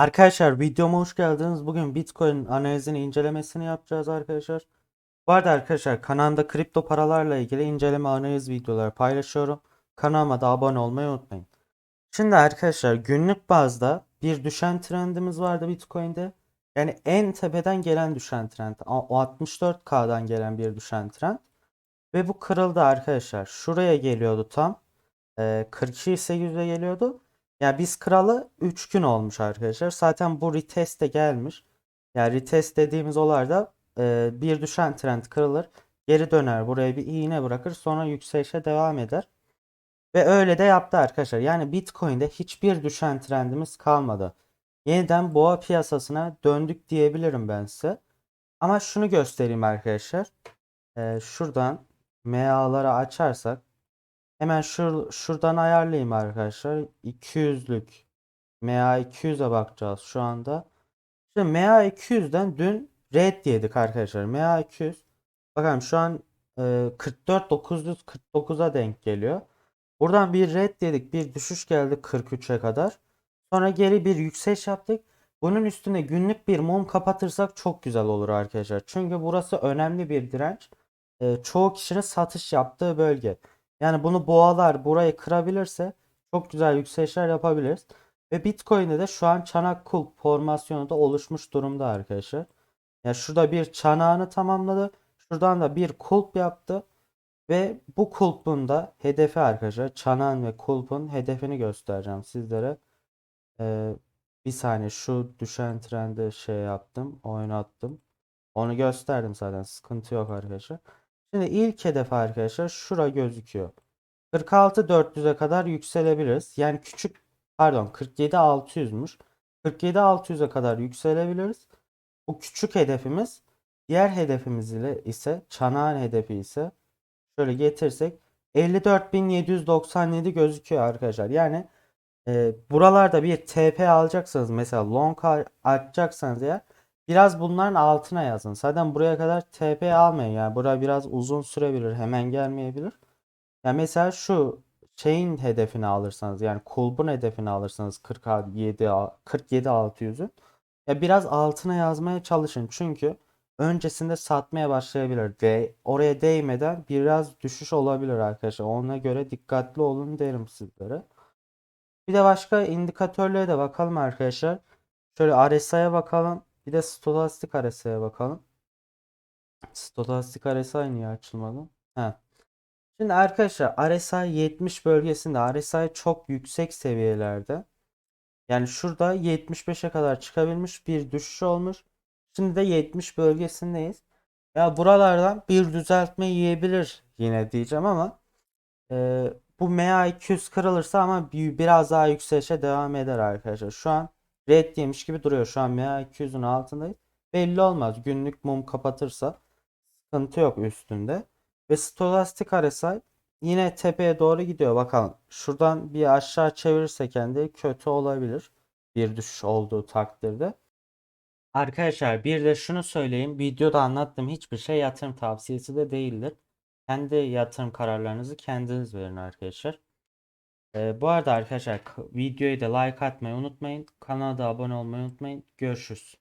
Arkadaşlar videoma hoş geldiniz. Bugün Bitcoin analizini incelemesini yapacağız arkadaşlar. Bu arada arkadaşlar kanalımda kripto paralarla ilgili inceleme analiz videoları paylaşıyorum. Kanalıma da abone olmayı unutmayın. Şimdi arkadaşlar günlük bazda bir düşen trendimiz vardı Bitcoin'de. Yani en tepeden gelen düşen trend. O 64K'dan gelen bir düşen trend. Ve bu kırıldı arkadaşlar. Şuraya geliyordu tam. Ee, 42.800'e geliyordu. Ya biz kralı 3 gün olmuş arkadaşlar. Zaten bu retest gelmiş. Yani retest dediğimiz olayda e, bir düşen trend kırılır. Geri döner. Buraya bir iğne bırakır. Sonra yükselişe devam eder. Ve öyle de yaptı arkadaşlar. Yani Bitcoin'de hiçbir düşen trendimiz kalmadı. Yeniden boğa piyasasına döndük diyebilirim ben size. Ama şunu göstereyim arkadaşlar. Ee, şuradan MA'ları açarsak hemen şur şuradan ayarlayayım arkadaşlar. 200'lük MA 200'e bakacağız şu anda. Şimdi MA 200'den dün red yedik arkadaşlar. MA 200 bakalım şu an e, 44.949'a denk geliyor. Buradan bir red yedik. Bir düşüş geldi 43'e kadar. Sonra geri bir yükseliş yaptık. Bunun üstüne günlük bir mum kapatırsak çok güzel olur arkadaşlar. Çünkü burası önemli bir direnç. Ee, çoğu kişinin satış yaptığı bölge. Yani bunu boğalar burayı kırabilirse çok güzel yükselişler yapabiliriz. Ve Bitcoin'de de şu an çanak kulp formasyonu da oluşmuş durumda arkadaşlar. Ya şurada bir çanağını tamamladı. Şuradan da bir kulp yaptı. Ve bu kulpun da hedefi arkadaşlar. Çanağın ve kulpun hedefini göstereceğim sizlere. Ee, bir saniye şu düşen trendi şey yaptım. Oynattım. Onu gösterdim zaten. Sıkıntı yok arkadaşlar. Şimdi ilk hedef arkadaşlar şura gözüküyor. 46.400'e kadar yükselebiliriz. Yani küçük pardon 47.600'müş. 47.600'e kadar yükselebiliriz. Bu küçük hedefimiz diğer hedefimiz ile ise çanağın hedefi ise şöyle getirsek 54.797 gözüküyor arkadaşlar. Yani e, buralarda bir TP alacaksanız mesela long a- açacaksanız ya biraz bunların altına yazın. Zaten buraya kadar TP almayın. Yani bura biraz uzun sürebilir. Hemen gelmeyebilir. Ya mesela şu şeyin hedefini alırsanız yani kulbun hedefini alırsanız 47 47 600'ün ya biraz altına yazmaya çalışın. Çünkü öncesinde satmaya başlayabilir. De oraya değmeden biraz düşüş olabilir arkadaşlar. Ona göre dikkatli olun derim sizlere. Bir de başka indikatörlere de bakalım arkadaşlar. Şöyle RSI'ye bakalım. Bir de stokastik RSI'ye bakalım. Stokastik RSI niye açılmadı? He. Şimdi arkadaşlar RSI 70 bölgesinde RSI çok yüksek seviyelerde. Yani şurada 75'e kadar çıkabilmiş bir düşüş olmuş. Şimdi de 70 bölgesindeyiz. Ya buralardan bir düzeltme yiyebilir yine diyeceğim ama e, bu MA 200 kırılırsa ama bir, biraz daha yükselişe devam eder arkadaşlar. Şu an red yemiş gibi duruyor. Şu an MA 200'ün altındayız. Belli olmaz. Günlük mum kapatırsa sıkıntı yok üstünde. Ve stokastik RSI yine tepeye doğru gidiyor. Bakalım. Şuradan bir aşağı çevirirse kendi kötü olabilir. Bir düşüş olduğu takdirde. Arkadaşlar bir de şunu söyleyeyim. Videoda anlattığım hiçbir şey yatırım tavsiyesi de değildir. Kendi yatırım kararlarınızı kendiniz verin arkadaşlar. Ee, bu arada arkadaşlar videoyu da like atmayı unutmayın. Kanala da abone olmayı unutmayın. Görüşürüz.